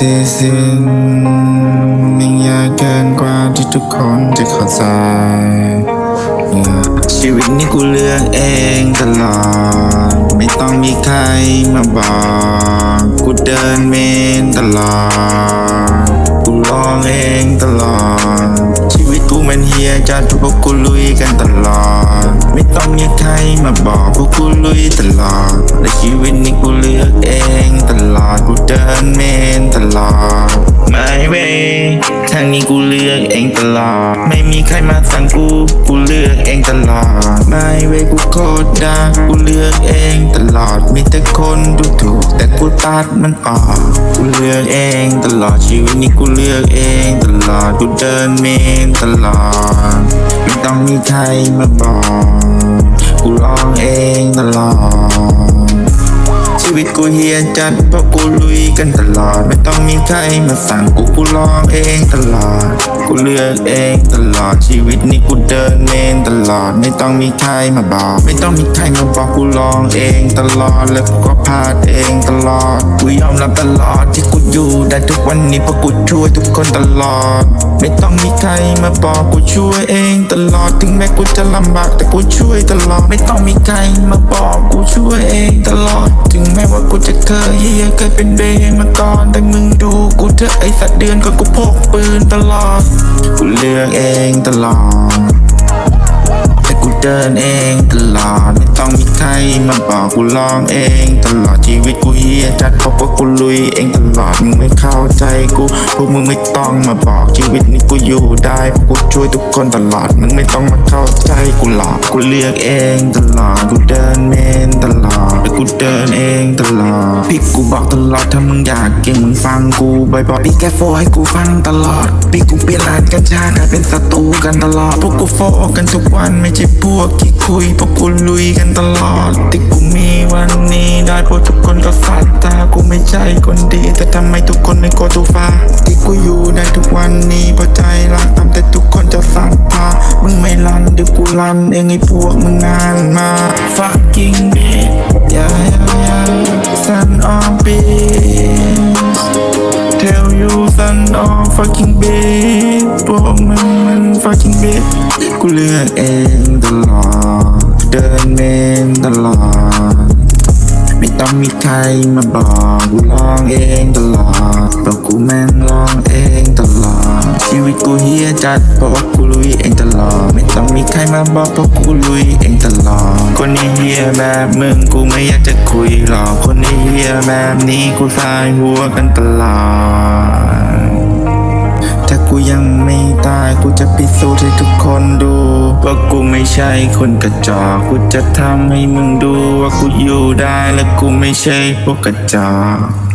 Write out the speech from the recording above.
สียสิ้นไม่ยากเกินกว่าที่ทุกคนจะเข้าใจ ชีวิตนี้กูเลือกเองตลอด ไม่ต้องมีใครมาบอก กูเดินเมนตลอด กูลองเองตลอด ชีวิตกูมันเฮียจัดพวกกูลุยกันตลอด ไม่ต้องมีใครมาบอกพวกกูลุยตลอดและชีวิต องตลอด ไม่มีใครมาสั่งกู กูเลือกเองตลอด ไม่เว้กูโคตรดังกูเลือกเองตลอด มีแต่คนดูถูก แต่กูตัดมันออก กูเลือกเองตลอดชีวิตนี้กูเลือกเองตลอด กูเดินเมนตลอด ไม่ต้องมีใครมาบอก กูลองเองตลอด ชีวิตกูเฮียจัดเพราะกูลุยกันตลอด ไม่ต้องมีใครมาสั่งกูกูลองเองตลอด กูเลือกเองตลอดชีวิตนี้กูเดินเมนตลอด ไม่ต้องมีใครมาบอก ไม่ต้องมีใครมาบอกกูลองเองตลอดแล้วกูก็พลาดเองตลอด กูยอมรับตลอดที่กูอยู่ได้ทุกวันนี้เพราะกูช่วยทุกคนตลอด ไม่ต้องมีใครมาบอกกูช่วยเองตลอดถึงแม้กูจะลำบากแต่กูช่วยตลอด ไม่ต้องมีใครมาบอกกูช่วยเองตลอดถึงแม้ว่ากูจะเคยเฮียเคยเป็นเบมาก่อนแต่มึงดูกูเถอะไอสัตว์เดือนก็กูพกปืนตลอด กูเลือกเองตลอดแต่กูเดินเองตลอดไม่ต้องมีใครมาบอกกูลองเองตลอดชีวิตกูเฮียจัดเพราะว่ากูลุยเองตลอดมึงไม่เข้าใจกูพวกมึงไม่ต้องมาบอกชีวิตนี้กูอยู่ได้เพราะกูช่วยทุกคนตลอดมึงไม่ต้องมาเข้าใจกูหรอกกูเลือกเองตลอดกูเดิน ตลอดถ้ามึงอยากเก่งมึงฟังกูบ่อยๆพี่แกโฟให้กูฟังตลอดพี่กูเปลี่ยนร้านกัญชากลายเป็นศัตรูกันตลอด พวกกูโฟกันทุกวันไม่ใช่พวกที่คุย พวกกูลุยกันตลอด ที่กูมีวันนี้ได้เพราะทุกคนก็ศรัทธากูไม่ใช่คนดี แต่ทำไมทุกคนไม่โกตูฟ้า ที่กูอยู่ได้ทุกวันนี้เพราะใจรักทำแต่ทุกคนจะศรัทธามึงไม่รันเดี๋ยวกูรันเองไอ้พวกมึงงานมา fucking bitch yeah fucking bitch พวกมึงมัน fucking bitch กูเลือกเองตลอด เดินเมนตลอด ไม่ต้องมีใครมาบอกกูลองเองตลอดเพราะกูแม่งลองเองตลอด ชีวิตกูเฮียจัดเพราะว่ากูลุยเองตลอด ไม่ต้องมีใครมาบอกเพราะกูลุยเองตลอด คนนี้เฮียแบบมึงกูไม่อยากจะคุยหรอก คนนี้เฮียแบบนี้กูสายหัวกันตลอด กูยังไม่ตาย กูจะพิสูจน์ให้ทุกคนดู ว่ากูไม่ใช่คนกระจอก กูจะทำให้มึงดูว่ากูอยู่ได้และกูไม่ใช่พวกกระจอก